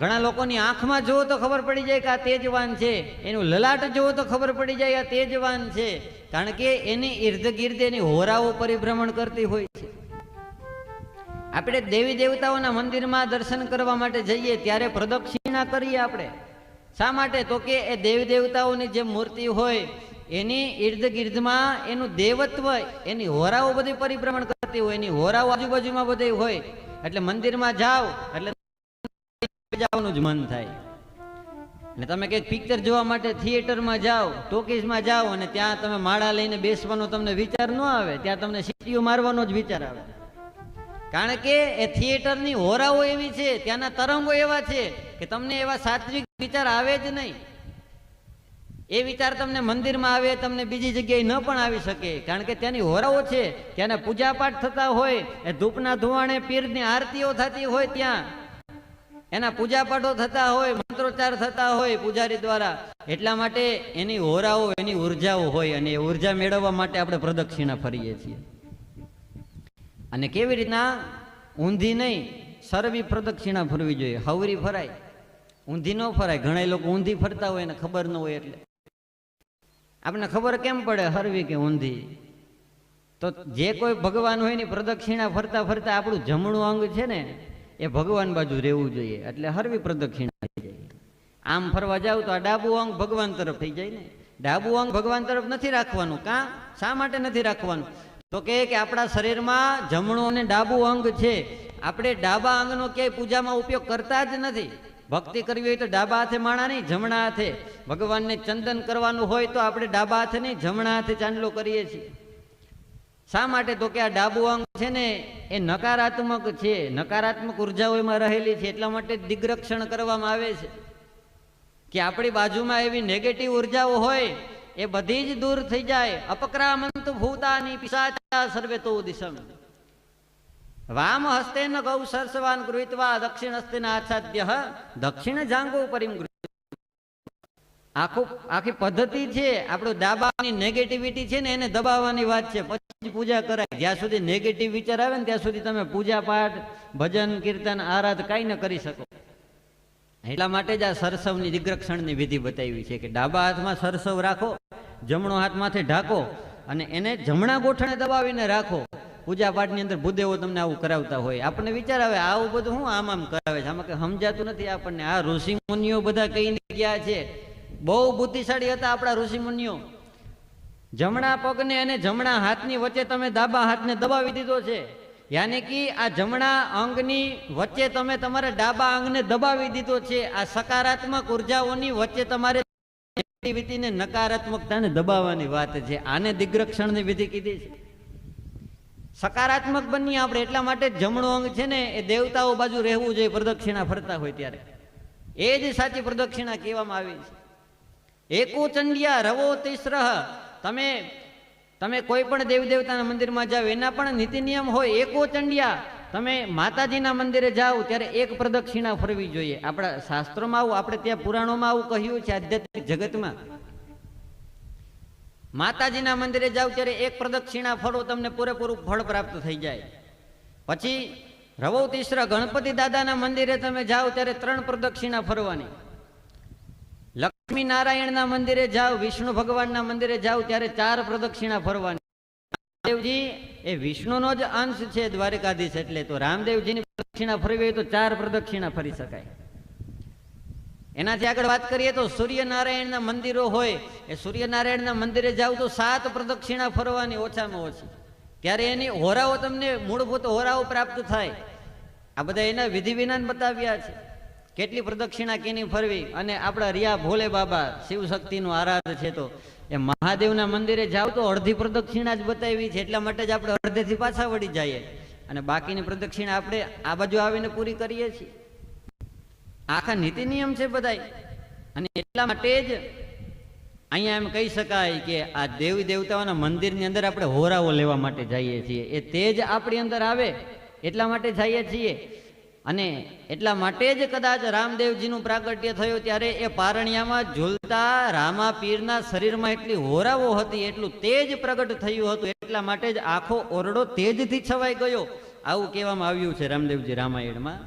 ઘણા લોકોની આંખમાં જુઓ તો ખબર પડી જાય કે આ તેજવાન છે. એનું લલાટ જુઓ તો ખબર પડી જાય આ તેજવાન છે. કારણ કે એની ઇર્ધ એની હોરાઓ પરિભ્રમણ કરતી હોય છે. આપણે દેવી દેવતાઓના મંદિરમાં દર્શન કરવા માટે જઈએ ત્યારે પ્રદક્ષિણા કરીએ આપણે. શા માટે? તો કે એ દેવી દેવતાઓની જે મૂર્તિ હોય, એની ઇર્ધ ગિર્દમાં એનું દેવત્વ, એની હોરાઓ બધી પરિભ્રમણ કરતી હોય. એની હોરાઓ આજુબાજુમાં બધી હોય. એટલે મંદિરમાં જાઓ, એટલે જવાનું જ મન થાય. ને તમે કંઈક પિક્ચર જોવા માટે થિયેટરમાં જાઓ, ટોકીઝમાં જાઓ અને ત્યાં તમે માળા લઈને બેસવાનો તમને વિચાર ન આવે, ત્યાં તમને સીટીઓ મારવાનો જ વિચાર આવે. કારણ કે એ થિયેટરની હોરાઓ એવી છે, ત્યાંના તરંગો એવા છે કે તમને એવા સાત્વિક વિચાર આવે જ નહીં. એ વિચાર તમને મંદિરમાં આવે, તમને બીજી જગ્યાએ ન પણ આવી શકે. કારણ કે ત્યાંની હોરાઓ છે, ત્યાંના પૂજાપાઠ થતા હોય, એ ધૂપના ધુવાણે, પીરની આરતીઓ થતી હોય ત્યાં. એના પૂજાપાઠો થતા હોય, મંત્રોચ્ચાર થતા હોય પૂજારી દ્વારા, એટલા માટે એની હોરાઓ, એની ઉર્જાઓ હોય અને એ ઊર્જા મેળવવા માટે આપણે પ્રદક્ષિણા ફરીએ છીએ. અને કેવી રીતના ઊંધી નહીં, સર્વી પ્રદક્ષિણા ફરવી જોઈએ. હવરી ફરાય, ઊંધી ન ફરાય. ઘણા લોકો ઊંધી ફરતા હોય એને ખબર ન હોય એટલે. આપણને ખબર કેમ પડે હરવી કે ઊંધી? તો જે કોઈ ભગવાન હોય એની પ્રદક્ષિણા ફરતા ફરતા આપણું જમણું અંગ છે ને એ ભગવાન બાજુ રહેવું જોઈએ. એટલે હરવી પ્રદક્ષિણા થઈ જાય. આમ ફરવા જાવ તો આ ડાબુ અંગ ભગવાન તરફ થઈ જાય ને. ડાબુ અંગ ભગવાન તરફ નથી રાખવાનું. કાં? શા માટે નથી રાખવાનું? તો કે આપણા શરીરમાં જમણું અને ડાબુ અંગ છે. આપણે ડાબા અંગનો ક્યાંય પૂજામાં ઉપયોગ કરતા જ નથી. ભક્તિ કરવી હોય તો ડાબા હાથે માણા નહીં, જમણા હાથે. ભગવાનને ચંદન કરવાનું હોય તો આપણે ડાબા હાથે નહીં, જમણા હાથે ચાંદલો કરીએ છીએ. શા માટે? તો કે આ ડાબુ અંગ છે ને, એ નકારાત્મક છે. નકારાત્મક ઉર્જાઓ એમાં રહેલી છે, એટલા માટે દિગ્રક્ષણ કરવામાં આવે છે. કે આપણી બાજુમાં એવી નેગેટિવ ઉર્જાઓ હોય, એ બધી જ દૂર થઈ જાય. અપક્રામંત ભૂતાની પિશાચા સર્વે તો દિશમ વામ હસ્તે ન ગૌ સરસવાન ગૃહિત્વા દક્ષિણ હસ્તે આચ્છાદ્ય દક્ષિણ જાંગો પરિમ. આખું, આખી પદ્ધતિ છે, આપણું ડાબાની નેગેટિવિટી છે ને એને દબાવવાની વાત છે. પછી જ પૂજા કરાય. જ્યાં સુધી નેગેટિવ વિચાર આવે ને ત્યાં સુધી તમે પૂજા પાઠ, ભજન, કીર્તન, આરાધ કાંઈ ન કરી શકો. એટલા માટે જ આ સરસવની દિગ્રક્ષણની વિધિ બતાવી છે કે ડાબા હાથમાં સરસવ રાખો, જમણો હાથ માથે ઢાંકો અને એને જમણા ગોઠણે દબાવીને રાખો. પૂજા પાઠની અંદર ભૂદેવો તમને આવું કરાવતા હોય. આપણને વિચાર આવે આવું બધું હું આમ આમ કરાવે છે? આમાં કે સમજાતું નથી. આપણને આ ઋષિ મુનિઓ બધા કહીને ગયા છે બહુ બુદ્ધિશાળી હતા આપણા ઋષિમુનિઓ જમણા પગને અને જમણા હાથની વચ્ચે તમે ડાબા હાથને દબાવી દીધો છે. યાની કે આ જમણા અંગની વચ્ચે તમે તમારા ડાબા અંગને દબાવી દીધો છે. આ સકારાત્મક ઉર્જાઓની વચ્ચે તમારે નેગેટિવિટીને નકારાત્મકતાને દબાવવાની વાત છે. આને દિગ્રક્ષણની વિધિ કીધી છે. સકારાત્મક બનીએ આપણે એટલા માટે જમણો અંગ છે ને, એ દેવતાઓ બાજુ રહેવું જોઈએ, પ્રદક્ષિણા ફરતા હોય ત્યારે. એ જ સાચી પ્રદક્ષિણા કહેવામાં આવી છે. એકો ચંડિયા રવો તિસ્રહ તમે તમે કોઈ પણ દેવી દેવતાના મંદિરમાં જાઓ, એના પણ નીતિ નિયમ હોય એકો તમે માતાજીના મંદિરે જાઓ, ત્યારે એક પ્રદક્ષિણા ફરવી જોઈએ. આપણા શાસ્ત્રોમાં આવું, આપણે ત્યાં પુરાણોમાં આવું કહ્યું છે આધ્યાત્મિક જગતમાં. માતાજીના મંદિરે જાઓ, ત્યારે એક પ્રદક્ષિણા ફરો, તમને પૂરેપૂરું ફળ પ્રાપ્ત થઈ જાય. પછી રવો તિસ્ર, ગણપતિ દાદાના મંદિરે તમે જાઓ, ત્યારે ત્રણ પ્રદક્ષિણા ફરવાની. લક્ષ્મી નારાયણના મંદિરે જાઓ, વિષ્ણુ ભગવાનના મંદિરે જાઓ, ત્યારે ચાર પ્રદક્ષિણા ફરવાની. રામદેવજી, એ વિષ્ણુનો જ અંશ છે દ્વારકાધીશ એટલે તો રામદેવજીની પ્રદક્ષિણા ફરવી હોય તો ચાર પ્રદક્ષિણા ફરી શકાય. એનાથી આગળ વાત કરીએ તો સૂર્યનારાયણના મંદિરો હોય, એ સૂર્યનારાયણના મંદિરે જાવ તો સાત પ્રદક્ષિણા ફરવાની ઓછામાં ઓછી. ત્યારે એની હોરાઓ તમને મૂળભૂત હોરાઓ પ્રાપ્ત થાય. આ બધા એના વિધિ વિનાન બતાવ્યા છે. કેટલી પ્રદક્ષિણા કેની ફરવી? અને આપણા રિયા ભોલે બાબા શિવ શક્તિનું આરાધ છે તો. એ મહાદેવના મંદિરે જાવ તો અડધી પ્રદક્ષિણા જ બતાવી છે, એટલા માટે જ આપણે અડધેથી પાછા વળી જઈએ. અને બાકીની પ્રદક્ષિણા આપણે આ બાજુ આવીને પૂરી કરીએ છીએ. આખા નીતિ નિયમ છે બધાય. અને એટલા માટે જ અહીંયા એમ કહી શકાય કે આ દેવી દેવતાઓના મંદિરની અંદર આપણે હોરાઓ લેવા માટે જઈએ છીએ. એ તેજ આપણી અંદર આવે, એટલા માટે જઈએ છીએ. અને એટલા માટે જ કદાચ રામદેવજીનું પ્રાગટ્ય થયું ત્યારે એ પારણિયામાં ઝૂલતા રામા પીરના શરીરમાં એટલી હોરાઓ હતી, એટલું તેજ પ્રગટ થયું હતું, એટલા માટે જ આખો ઓરડો તેજથી છવાઈ ગયો. આવું કહેવામાં આવ્યું છે રામદેવજી રામાયણમાં.